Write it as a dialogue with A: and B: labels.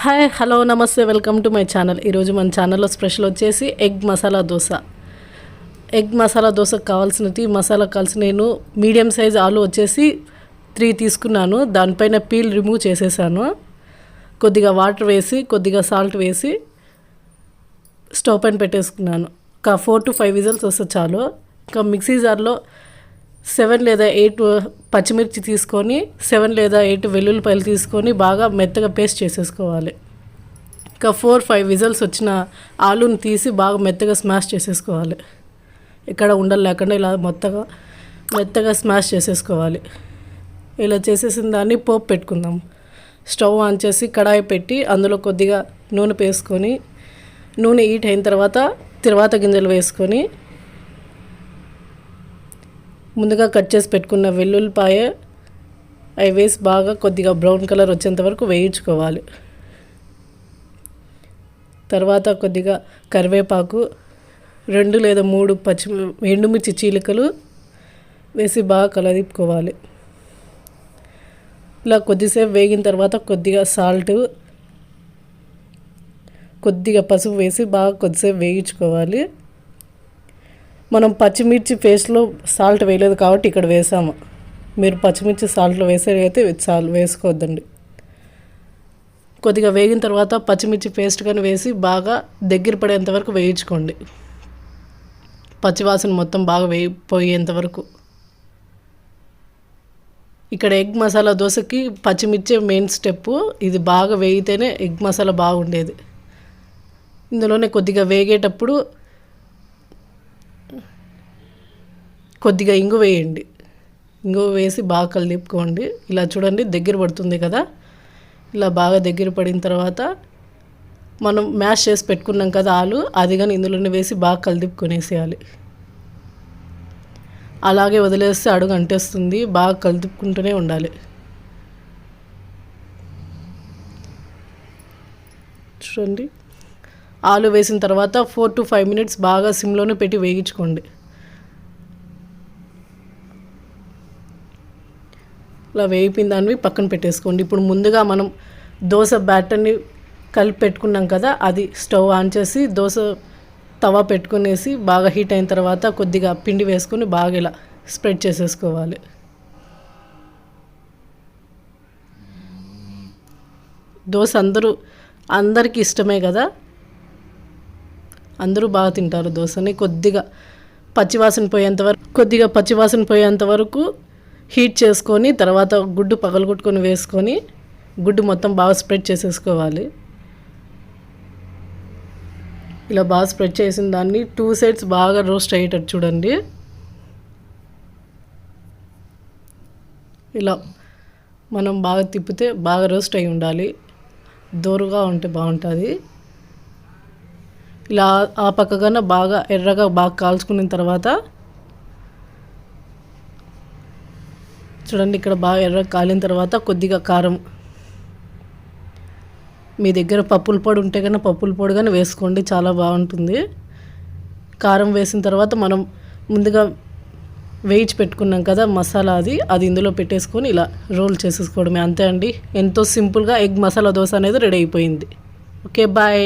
A: Hi hello నమస్తే welcome to my channel. ఈరోజు మన ఛానల్లో స్పెషల్ వచ్చేసి ఎగ్ మసాలా దోశ. ఎగ్ మసాలా దోశకు కావాల్సినది మసాలా కావాల్సిన నేను మీడియం సైజ్ ఆలు వచ్చేసి త్రీ తీసుకున్నాను. దానిపైన పీల్ రిమూవ్ చేసేసాను. కొద్దిగా వాటర్ వేసి కొద్దిగా సాల్ట్ వేసి స్టవ్ పైన పెట్టేసుకున్నాను. ఒక ఫోర్ టు ఫైవ్ విజల్స్ వస్తే చాలు. ఇంకా మిక్సీ జార్లో సెవెన్ లేదా ఎయిట్ పచ్చిమిర్చి తీసుకొని సెవెన్ లేదా ఎయిట్ వెల్లుల్లిపాయలు తీసుకొని బాగా మెత్తగా పేస్ట్ చేసేసుకోవాలి. ఇంకా ఫోర్ ఫైవ్ విజల్స్ వచ్చిన ఆలూని తీసి బాగా మెత్తగా స్మాష్ చేసేసుకోవాలి. ఇక్కడ ఉండలు లేకుండా ఇలా మొత్తగా మెత్తగా స్మాష్ చేసేసుకోవాలి. ఇలా చేసేసిన దాన్ని పోపు పెట్టుకుందాం. స్టవ్ ఆన్ చేసి కడాయి పెట్టి అందులో కొద్దిగా నూనె వేసుకొని నూనె హీట్ అయిన తర్వాత తర్వాత గింజలు వేసుకొని ముందుగా కట్ చేసి పెట్టుకున్న వెల్లుల్లిపాయ అవి వేసి బాగా కొద్దిగా బ్రౌన్ కలర్ వచ్చేంత వరకు వేయించుకోవాలి. తర్వాత కొద్దిగా కరివేపాకు రెండు లేదా మూడు పచ్చి ఎండుమిర్చి చీలికలు వేసి బాగా కలదిప్పుకోవాలి ఇలా కొద్దిసేపు వేగిన తర్వాత కొద్దిగా సాల్ట్ కొద్దిగా పసుపు వేసి బాగా కొద్దిసేపు వేయించుకోవాలి. మనం పచ్చిమిర్చి పేస్ట్లో సాల్ట్ వేయలేదు కాబట్టి ఇక్కడ వేసాము. మీరు పచ్చిమిర్చి సాల్ట్లో వేసేదైతే చాలు వేసుకోవద్దండి. కొద్దిగా వేగిన తర్వాత పచ్చిమిర్చి పేస్ట్ కానీ వేసి బాగా దగ్గర పడేంత వరకు వేయించుకోండి. పచ్చివాసన మొత్తం బాగా వేయిపోయేంత వరకు. ఇక్కడ ఎగ్ మసాలా దోశకి పచ్చిమిర్చే మెయిన్ స్టెప్ ఇది బాగా వేయితేనే ఎగ్ మసాలా బాగుండేది. ఇందులోనే కొద్దిగా వేగేటప్పుడు కొద్దిగా ఇంగు వేయండి. ఇంగు వేసి బాగా కలిపుకోండి. ఇలా చూడండి దగ్గర పడుతుంది కదా? ఇలా బాగా దగ్గర పడిన తర్వాత మనం మ్యాష్ చేసి పెట్టుకున్నాం కదా ఆలు అది కానీ ఇందులోనే వేసి బాగా కలిపుకొనేసేయాలి. అలాగే వదిలేస్తే అడుగు అంటేస్తుంది బాగా కలుపుకుంటూనే ఉండాలి. చూడండి. ఆలు వేసిన తర్వాత ఫోర్ టు ఫైవ్ మినిట్స్ బాగా సిమ్లోనే పెట్టి వేగించుకోండి ఇలా వేయిపోయిన దానివి పక్కన పెట్టేసుకోండి. ఇప్పుడు ముందుగా మనం దోశ బ్యాటర్ని కలిపి పెట్టుకున్నాం కదా అది స్టవ్ ఆన్ చేసి దోశ తవా పెట్టుకునేసి బాగా హీట్ అయిన తర్వాత కొద్దిగా పిండి వేసుకొని బాగా ఇలా స్ప్రెడ్ చేసేసుకోవాలి. దోశ అందరూ అందరికీ ఇష్టమే కదా? అందరూ బాగా తింటారు దోశని. కొద్దిగా పచ్చివాసన పోయేంత వరకు కొద్దిగా పచ్చివాసన పోయేంత వరకు హీట్ చేసుకొని తర్వాత గుడ్డు పగలగొట్టుకొని వేసుకొని గుడ్డు మొత్తం బాగా స్ప్రెడ్ చేసేసుకోవాలి. ఇలా బాగా స్ప్రెడ్ చేసిన దాన్ని టూ సైడ్స్ బాగా రోస్ట్ అయ్యేటట్టు చూడండి. ఇలా మనం బాగా తిప్పితే బాగా రోస్ట్ అయి ఉండాలి. దోరుగా ఉంటే బాగుంటుంది. ఇలా ఆ పక్కగానే బాగా ఎర్రగా బాగా కాల్చుకున్న తర్వాత చూడండి ఇక్కడ బాగా ఎర్ర కాలిన తర్వాత కొద్దిగా కారం. మీ దగ్గర పప్పుల పొడి ఉంటే కన్నా పప్పుల పొడి కానీ వేసుకోండి చాలా బాగుంటుంది. కారం వేసిన తర్వాత మనం ముందుగా వేయించి పెట్టుకున్నాం కదా మసాలా అది అది ఇందులో పెట్టేసుకొని ఇలా రోల్ చేసేసుకోవడమే. అంతే అండి. ఎంతో సింపుల్గా ఎగ్ మసాలా దోశ అనేది రెడీ అయిపోయింది. Okay bye.